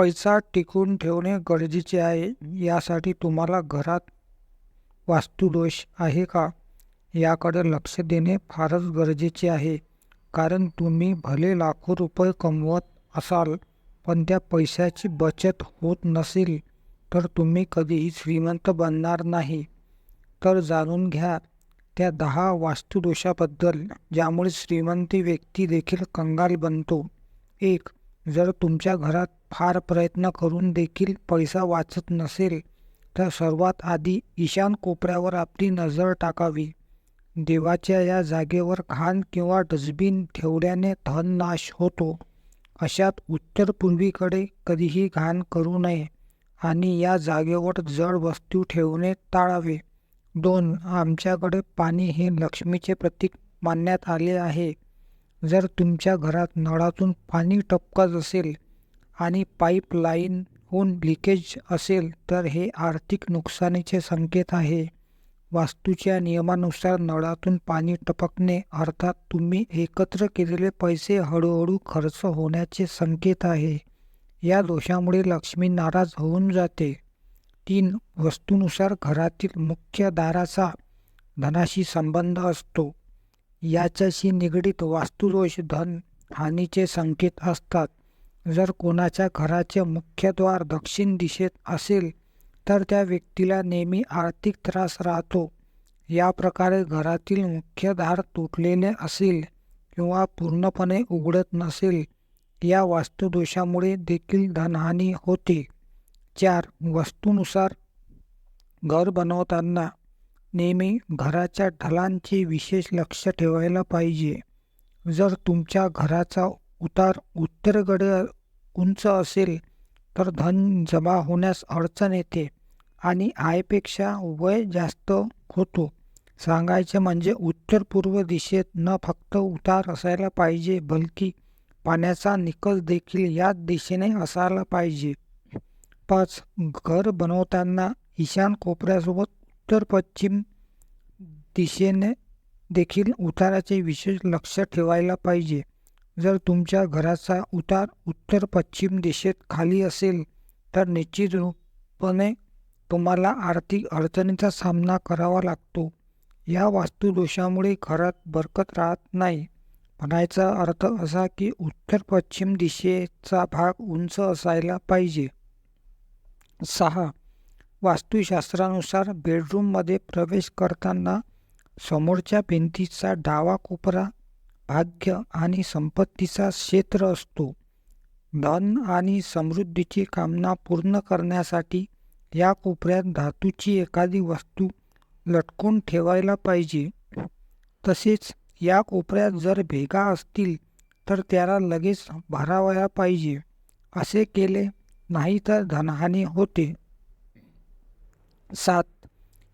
पैसा टिकवून ठेवणे गरजेचे आहे यासाठी तुम्हाला घरात वास्तुदोष आहे का? याकडे लक्ष देणे फारच गरजेचे आहे कारण तुम्ही भले लाखो रुपये कमवत असाल पण त्या पैशाची बचत होत नसेल तर तुम्ही कधीही श्रीमंत बनणार नाही. तर जाणून घ्या त्या दहा वास्तुदोषाबद्दल ज्यामुळे श्रीमंती व्यक्ती देखील कंगाल बनतो. एक जर तुमच्या घरात फार प्रयत्न करून देखील पैसा वाचत नसेल तर सर्वात आधी ईशान कोपऱ्यावर आपली नजर टाकावी. देवाच्या या जागेवर घाण किंवा डस्टबिन ठेवल्याने धननाश होतो. अशात उत्तर पूर्वीकडे कधीही घाण करू नये आणि या जागेवर जड वस्तू ठेवणे टाळावे. दोन आमच्याकडे पाणी हे लक्ष्मीचे प्रतीक मानण्यात आले आहे. जर तुमच्या घरात नळातून पाणी टपकत असेल आणि पाईपलाईनहून लिकेज असेल तर हे आर्थिक नुकसानीचे संकेत आहे. वास्तूच्या नियमानुसार नळातून पाणी टपकणे अर्थात तुम्ही एकत्र केलेले पैसे हळूहळू खर्च होण्याचे संकेत आहे. या दोषामुळे लक्ष्मी नाराज होऊन जाते. तीन वस्तूनुसार घरातील मुख्य दाराचा धनाशी संबंध असतो. याच्याशी निगडीत वास्तुदोष धन हानीचे संकेत असतात. जर कोणाच्या घराचे मुख्यद्वार दक्षिण दिशेत असेल तर त्या व्यक्तीला नेहमी आर्थिक त्रास राहतो. या प्रकारे घरातील मुख्यधार तुटलेले असेल किंवा पूर्णपणे उघडत नसेल या वास्तुदोषामुळे देखील धनहानी होते. चार. वस्तूनुसार घर बनवताना नेहमी घराच्या ढलांचे विशेष लक्ष ठेवायला पाहिजे. जर तुमच्या घराचा उतार उत्तरेकडे उंच असेल तर धन जमा होण्यास अडचण येते आणि आयपेक्षा वय जास्त होतो. सांगायचे म्हणजे उत्तर पूर्व दिशेत न फक्त उतार असायला पाहिजे बल्कि पाण्याचा निकल देखील याच दिशेने असायला पाहिजे. पाच घर बनवताना ईशान कोपऱ्यासोबत उत्तर पश्चिम दिशेने देखील उताराचे विशेष लक्ष ठेवायला पाहिजे. जर तुमच्या घराचा उतार उत्तर पश्चिम दिशेत खाली असेल तर निश्चित रूपाने तुम्हाला आर्थिक अडचणीचा सामना करावा लागतो. या वास्तुदोषामुळे घरात बरकत राहत नाही. म्हणायचा अर्थ असा की उत्तर पश्चिम दिशेचा भाग उंच असायला पाहिजे. सहा. वास्तुशास्त्रानुसार बेडरूममध्ये प्रवेश करताना समोरच्या भिंतीचा डावा कोपरा भाग्य आणि संपत्तीचा क्षेत्र असतो. धन आणि समृद्धीची कामना पूर्ण करण्यासाठी या कोपऱ्यात धातूची एखादी वस्तू लटकून ठेवायला पाहिजे. तसेच या कोपऱ्यात जर भेगा असतील तर त्याला लगेच भरावया पाहिजे. असे केले नाही तर धनहानी होते. सात.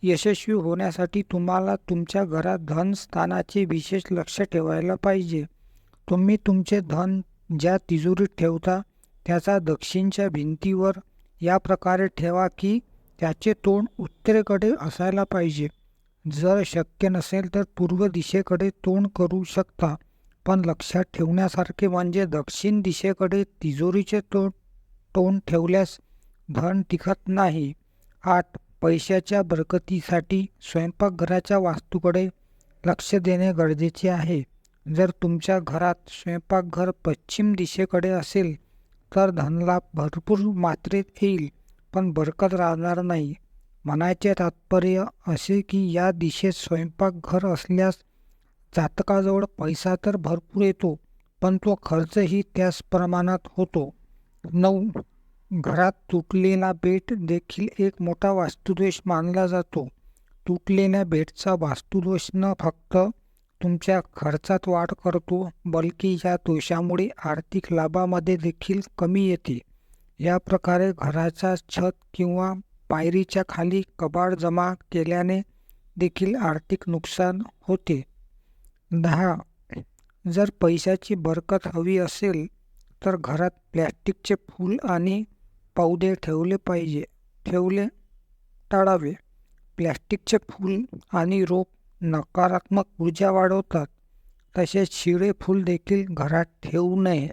यशस्वी होण्यासाठी तुम्हाला तुमच्या घरात धन स्थानाचे विशेष लक्ष ठेवायला पाहिजे. तुम्ही तुमचे धन ज्या तिजोरीत ठेवता त्याचा दक्षिणच्या भिंतीवर या प्रकारे ठेवा की त्याचे तोंड उत्तरेकडे असायला पाहिजे. जर शक्य नसेल तर पूर्व दिशेकडे तोंड करू शकता पण लक्षात ठेवण्यासारखे म्हणजे दक्षिण दिशेकडे तिजोरीचे तोंड तोंड ठेवल्यास धन टिकत नाही. आठ. पैशाच्या बरकतीसाठी स्वयंपाकघराच्या वास्तूकडे लक्ष देणे गरजेचे आहे. जर तुमच्या घरात स्वयंपाकघर पश्चिम दिशेकडे असेल तर धनलाभ भरपूर मात्रेत येईल पण बरकत राहणार नाही. म्हणायचे तात्पर्य असे की या दिशेत स्वयंपाकघर असल्यास जातकाजवळ पैसा तर भरपूर येतो पण तो खर्चही त्याच प्रमाणात होतो. नऊ घरात तुटलेला बेट देखील एक मोठा वास्तुदोष मानला जातो. तुटलेल्या बेटचा वास्तुदोष न फक्त तुमच्या खर्चात वाढ करतो बल्कि या दोषामुळे आर्थिक लाभामध्ये देखील कमी येते. या प्रकारे घराचा छत किंवा पायरीच्या खाली कबाड जमा केल्याने देखील आर्थिक नुकसान होते. दहा. जर पैशाची बरकत हवी असेल तर घरात प्लॅस्टिकचे फूल आणि पौधे ठेवले पाहिजे. ठेवले टाळावे. प्लॅस्टिकचे फूल आणि रोप नकारात्मक ऊर्जा वाढवतात. तसेच शिळे फूल देखील घरात ठेवू नये.